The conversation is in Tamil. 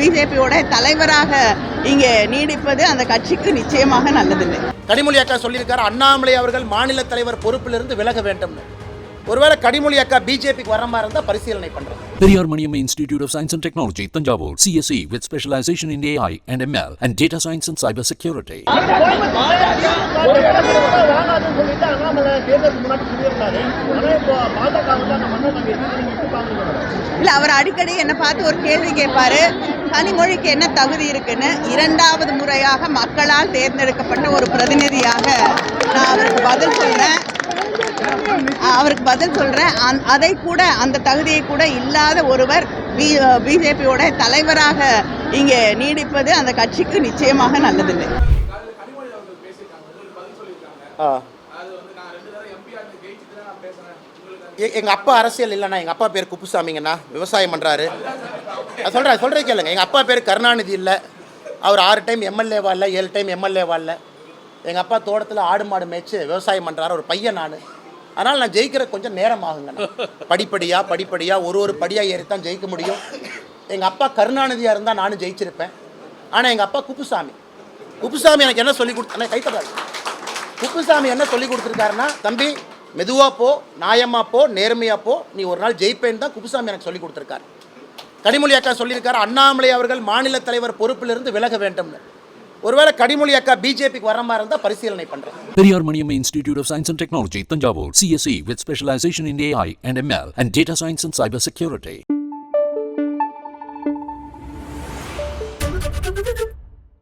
பிஜேபியோட தலைவராக இங்கே நீடிப்பது அந்த கட்சிக்கு நிச்சயமாக நல்லதில்லை. கனிமொழி அக்கா சொல்லியிருக்காரு அண்ணாமலை அவர்கள் மாநில தலைவர் பொறுப்பிலிருந்து விலக வேண்டும்னு. ஒருவேளை கனிமொழி அக்கா பிஜேபிக்கு வர மாதிரி இருந்தால் பரிசீலனை data science and cyber security. வேணாதுன்னு சொல்லிட்டு அண்ணாமலை தேர்தலுக்கு முன்னாடி சொல்லியிருந்தாரு ஆனா இப்போ பாஜக வந்து அந்த மண்ணை நாங்க எப்படி நீங்க எப்படி பாக்குறீங்க இல்லை அவர் அடிக்கடி என்னை பார்த்து ஒரு கேள்வி கேட்பாரு. கனிமொழிக்கு என்ன தகுதி இருக்குன்னு இரண்டாவது முறையாக மக்களால் தேர்ந்தெடுக்கப்பட்ட ஒரு பிரதிநிதியாக நான் அவருக்கு பதில் சொல்கிறேன் அவருக்கு பதில் சொல்கிறேன் அந் அதை கூட அந்த தகுதியை கூட இல்லாத ஒருவர் பி பிஜேபியோட தலைவராக இங்கே நீடிப்பது அந்த கட்சிக்கு நிச்சயமாக நல்லதில்லை. எங்கள் அப்பா அரசியல் இல்லைண்ணா எங்கள் அப்பா பேர் குப்புசாமிங்கண்ணா. விவசாயம் பண்ணுறாரு நான் சொல்கிறேன் சொல்கிற கேளுங்க. எங்கள் அப்பா பேர் கருணாநிதி இல்லை. அவர் ஆறு டைம் எம்எல்ஏவா இல்லை ஏழு டைம் எம்எல்ஏவா இல்லை. எங்கள் அப்பா தோட்டத்தில் ஆடு மாடு மேய்ச்சி விவசாயம் பண்ணுறாரு ஒரு பையன் நான். அதனால் நான் ஜெயிக்கிற கொஞ்சம் நேரம் ஆகுங்க படிப்படியாக படிப்படியாக ஒரு ஒரு படியாக ஏறி தான் ஜெயிக்க முடியும். எங்கள் அப்பா கருணாநிதியாக இருந்தால் நானும் ஜெயிச்சிருப்பேன். ஆனால் எங்கள் அப்பா குப்புசாமி. குப்புசாமி எனக்கு என்ன சொல்லி கொடுத்தேன் கைத்தடாது குப்புசாமி என்ன சொல்லி கொடுத்துருக்காருன்னா தம்பி மெதுவாக போ நியாயமாக போ நேர்மையாக போ. நீ ஒரு நாள் ஜெயிப்பேன்னு தான் குப்புசாமி எனக்கு சொல்லி கொடுத்துருக்காரு. கனிமொழி அக்கா சொல்லியிருக்காரு அண்ணாமலை அவர்கள் மாநில தலைவர் பொறுப்பிலிருந்து விலக வேண்டும்னு. ஒருவேளை கனிமொழி அக்கா பிஜேபிக்கு வர மாதிரி இருந்தால் பரிசீலனை பண்ணுறேன் Periyar Maniam institute of science and technology Thanjavur. CSC with specialisation in AI and ML and data science and cyber security